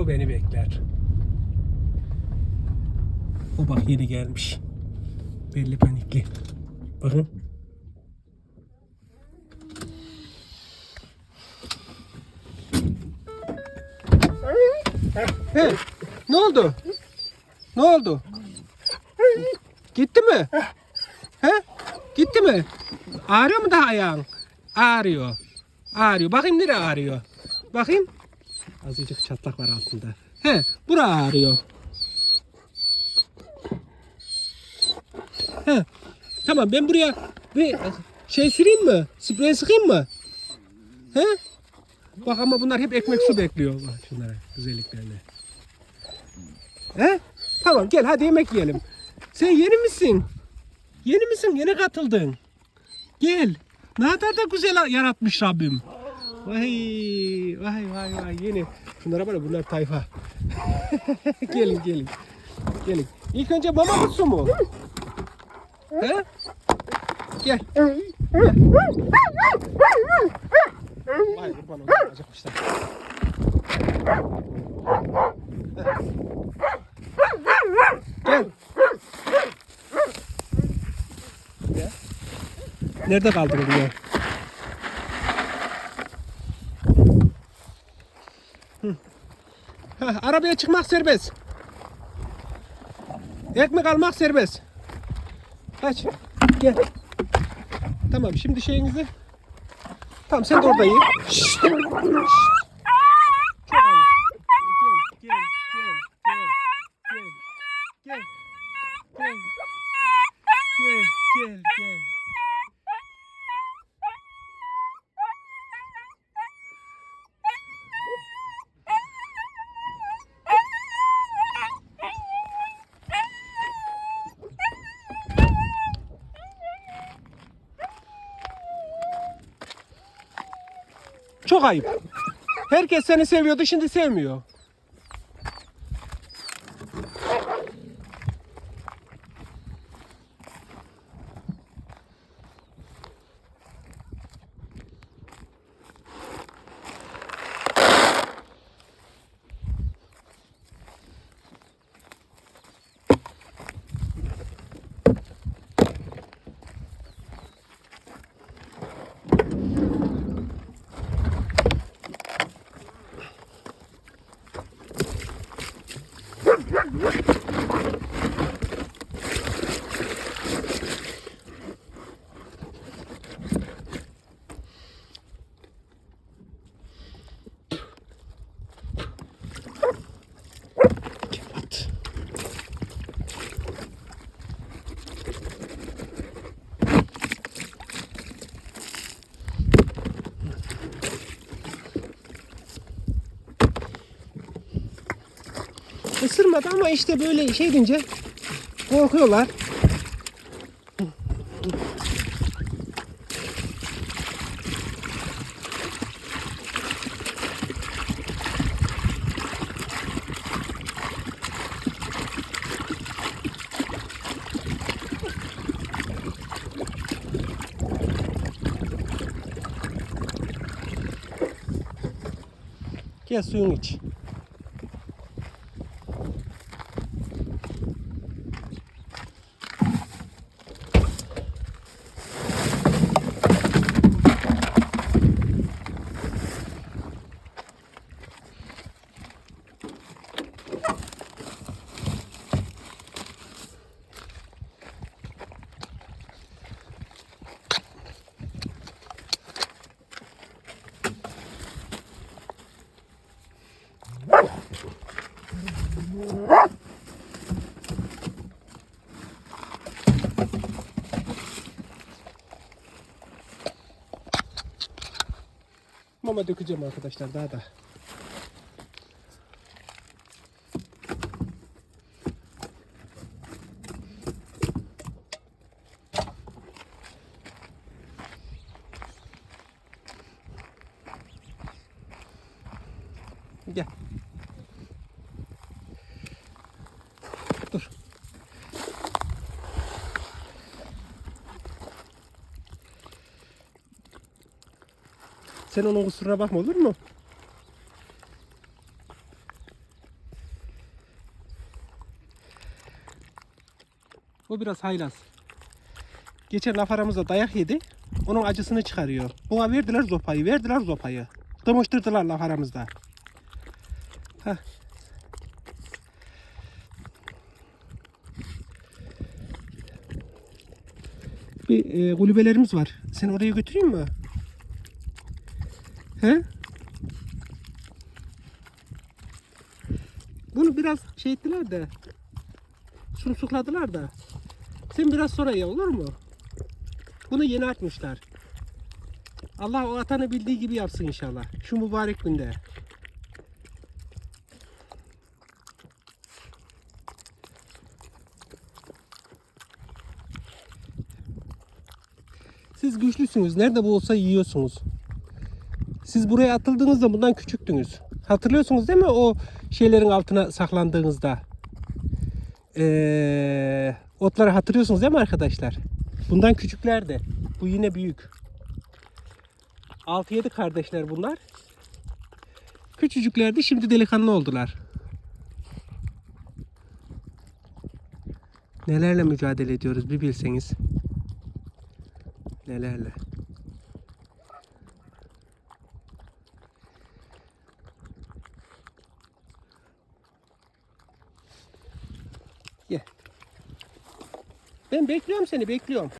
O beni bekler. O bak yeni gelmiş. Belli panikli. Bakın. He, ne oldu? Ne oldu? Gitti mi? He? Gitti mi? Ağrıyor mu daha ayağın? Ağrıyor. Ağrıyor. Bakayım nereye ağrıyor? Bakayım. Azıcık çatlak var altında. He, bura ağrıyor. He. Tamam ben buraya bir şey süreyim mi? Sprey sıkayım mı? He? Bak ama bunlar hep ekmek su bekliyor. Bak şunlara güzelliklerine. He? Tamam gel hadi yemek yiyelim. Sen yeni misin? Yeni misin? Yeni katıldın. Gel. Ne kadar da güzel yaratmış Rabbim. Vay vay vay vay yeni. Şunlara bak bunlar tayfa. gelin gelin. Gelin. İlk önce mama mı su mu? He? Gel. Vay kurban olayım acıkmışlar. Gel. Gel. Nerede kaldın ya? Hah, arabaya çıkmak serbest. Ekmek almak serbest. Kaç. Gel. Tamam şimdi şeyinizi. Tamam sen de orada. Şşt. Şşt. Çok ayıp. Gel, gel, gel, gel, gel, gel, gel, gel, gel, gel. Çok ayıp. Herkes seni seviyordu şimdi sevmiyor. Isırmadı ama işte böyle şey deyince korkuyorlar. Gel suyunu iç. Mama dökeceğim arkadaşlar daha da. Gel. Sen onun kusuruna bakma olur mu? O biraz haylaz. Geçen laf aramızda dayak yedi. Onun acısını çıkarıyor. Buna verdiler zopayı, verdiler zopayı. Dımıştırdılar laf aramızda. Heh. Bir e, kulübelerimiz var. Seni oraya götüreyim mi? He? Bunu biraz şey ettiler de. Sumsukladılar da. Sen biraz sonra ye olur mu? Bunu yeni atmışlar. Allah o atanı bildiği gibi yapsın inşallah. Şu mübarek günde. Siz güçlüsünüz. Nerede bu olsa yiyorsunuz. Siz buraya atıldığınızda bundan küçüktünüz. Hatırlıyorsunuz değil mi o şeylerin altına saklandığınızda? Ee, otları hatırlıyorsunuz değil mi arkadaşlar? Bundan küçüklerdi. Bu yine büyük. 6-7 kardeşler bunlar. Küçücüklerdi şimdi delikanlı oldular. Nelerle mücadele ediyoruz bir bilseniz. Nelerle. Ye. Ben bekliyorum seni bekliyorum.